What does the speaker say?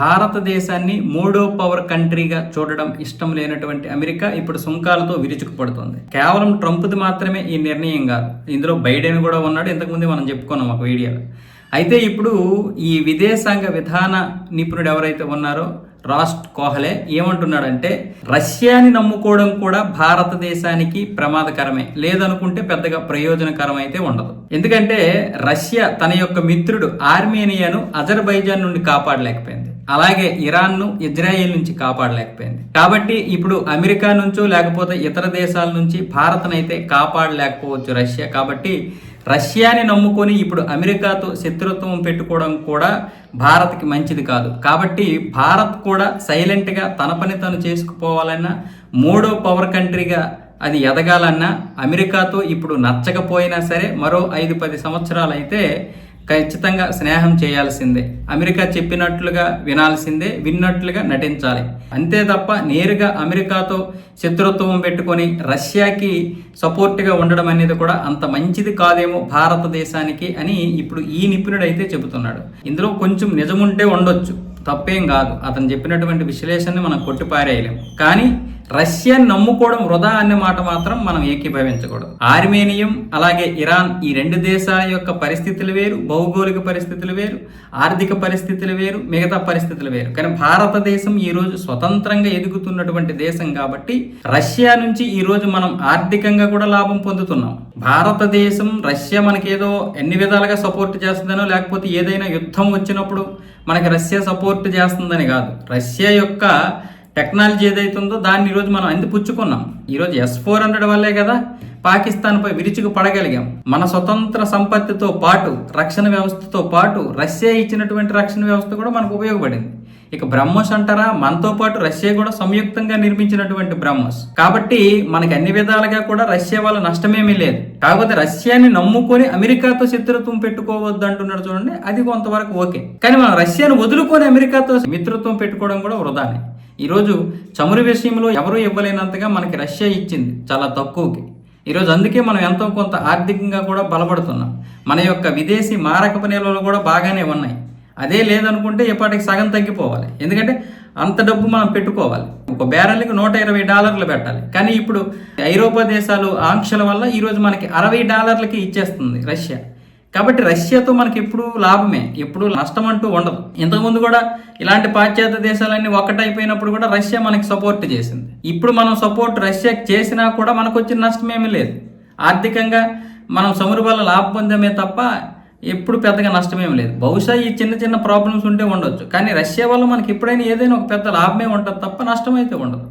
భారతదేశాన్ని మూడో పవర్ కంట్రీగా చూడడం ఇష్టం లేనటువంటి అమెరికా ఇప్పుడు సుంకాలతో విరుచుకుపడుతుంది. కేవలం ట్రంప్ది మాత్రమే ఈ నిర్ణయం కాదు. ఇందులో బైడెన్ కూడా ఉన్నాడు. ఇంతకుముందు మనం చెప్పుకున్నాం ఒక వీడియోలో. అయితే ఇప్పుడు ఈ విదేశాంగ విధాన నిపుణుడు ఎవరైతే ఉన్నారో రాస్ట్ కోహలే ఏమంటున్నాడంటే రష్యాని నమ్ముకోవడం కూడా భారతదేశానికి ప్రమాదకరమే. లేదనుకుంటే పెద్దగా ప్రయోజనకరం అయితే ఉండదు. ఎందుకంటే రష్యా తన యొక్క మిత్రుడు ఆర్మేనియాను అజర్బైజాన్ నుండి కాపాడలేకపోయింది. అలాగే ఇరాన్ను ఇజ్రాయెల్ నుంచి కాపాడలేకపోయింది. కాబట్టి ఇప్పుడు అమెరికా నుంచో లేకపోతే ఇతర దేశాల నుంచి భారత్నైతే కాపాడలేకపోవచ్చు రష్యా. కాబట్టి రష్యాని నమ్ముకొని ఇప్పుడు అమెరికాతో శత్రుత్వం పెట్టుకోవడం కూడా భారత్కి మంచిది కాదు. కాబట్టి భారత్ కూడా సైలెంట్గా తన పని తను చేసుకుపోవాలన్నా మూడో పవర్ కంట్రీగా అది ఎదగాలన్నా అమెరికాతో ఇప్పుడు నచ్చకపోయినా సరే మరో ఐదు పది సంవత్సరాలు అయితే ఖచ్చితంగా స్నేహం చేయాల్సిందే. అమెరికా చెప్పినట్లుగా వినాల్సిందే విన్నట్లుగా నటించాలి. అంతే తప్ప నేరుగా అమెరికాతో శత్రుత్వం పెట్టుకొని రష్యాకి సపోర్ట్గా ఉండడం అనేది కూడా అంత మంచిది కాదేమో భారతదేశానికి అని ఇప్పుడు ఈ నిపుణుడు అయితే చెబుతున్నాడు. ఇందులో కొంచెం నిజముంటే ఉండొచ్చు. తప్పేం కాదు. అతను చెప్పినటువంటి విశ్లేషణని మనం కొట్టిపారేయలేం. కానీ రష్యా నమ్ముకోవడం వృధా అనే మాట మాత్రం మనం ఏకీభవించకూడదు. ఆర్మేనియం అలాగే ఇరాన్ ఈ రెండు దేశాల యొక్క పరిస్థితులు వేరు భౌగోళిక పరిస్థితులు వేరు ఆర్థిక పరిస్థితులు వేరు మిగతా పరిస్థితులు వేరు. కానీ భారతదేశం ఈ రోజు స్వతంత్రంగా ఎదుగుతున్నటువంటి దేశం కాబట్టి రష్యా నుంచి ఈ రోజు మనం ఆర్థికంగా కూడా లాభం పొందుతున్నాం. భారతదేశం రష్యా మనకేదో ఎన్ని విధాలుగా సపోర్ట్ చేస్తుందనో లేకపోతే ఏదైనా యుద్ధం వచ్చినప్పుడు మనకి రష్యా సపోర్ట్ చేస్తుందని కాదు. రష్యా యొక్క టెక్నాలజీ ఏదైతే ఉందో దాన్ని ఈరోజు మనం అంది పుచ్చుకున్నాం? ఈరోజు ఎస్ ఫోర్ హండ్రెడ్ వల్లే కదా పాకిస్తాన్పై విరుచుకు పడగలిగాం. మన స్వతంత్ర సంపత్తితో పాటు రక్షణ వ్యవస్థతో పాటు రష్యా ఇచ్చినటువంటి రక్షణ వ్యవస్థ కూడా మనకు ఉపయోగపడింది. ఇక బ్రహ్మోస్ అంటారా? మనతో పాటు రష్యా కూడా సంయుక్తంగా నిర్మించినటువంటి బ్రహ్మోస్. కాబట్టి మనకి అన్ని విధాలుగా కూడా రష్యా వాళ్ళ నష్టమేమీ లేదు. కాకపోతే రష్యాని నమ్ముకొని అమెరికాతో శత్రుత్వం పెట్టుకోవద్దు అంటున్నాడు చూడండి అది కొంతవరకు ఓకే. కానీ మనం రష్యాను వదులుకొని అమెరికాతో మిత్రత్వం పెట్టుకోవడం కూడా వృధానే. ఈరోజు చమురు విషయంలో ఎవరూ ఇవ్వలేనంతగా మనకి రష్యా ఇచ్చింది చాలా తక్కువకి. ఈరోజు అందుకే మనం ఎంతో కొంత ఆర్థికంగా కూడా బలపడుతున్నాం. మన యొక్క విదేశీ మారకపు నిల్వలు కూడా బాగానే ఉన్నాయి. అదే లేదనుకుంటే ఇప్పటికి సగం తగ్గిపోవాలి. ఎందుకంటే అంత డబ్బు మనం పెట్టుకోవాలి. ఒక బ్యారెల్కి నూట ఇరవై డాలర్లు పెట్టాలి. కానీ ఇప్పుడు ఐరోపా దేశాలు ఆంక్షల వల్ల ఈరోజు మనకి అరవై డాలర్లకి ఇచ్చేస్తుంది రష్యా. కాబట్టి రష్యాతో మనకి ఎప్పుడు లాభమే ఎప్పుడు నష్టం అంటూ ఉండదు. ఇంతకుముందు కూడా ఇలాంటి పాశ్చాత్య దేశాలన్నీ ఒకటైపోయినప్పుడు కూడా రష్యా మనకి సపోర్ట్ చేసింది. ఇప్పుడు మనం సపోర్ట్ రష్యాకి చేసినా కూడా మనకు వచ్చిన నష్టమేమీ లేదు. ఆర్థికంగా మనం సమురు వల్ల లాభం పొందామే తప్ప ఎప్పుడు పెద్దగా నష్టమేం లేదు. బహుశా ఈ చిన్న చిన్న ప్రాబ్లమ్స్ ఉంటే ఉండొచ్చు. కానీ రష్యా వల్ల మనకి ఎప్పుడైనా ఏదైనా ఒక పెద్ద లాభమే ఉంటుంది తప్ప నష్టం అయితే ఉండదు.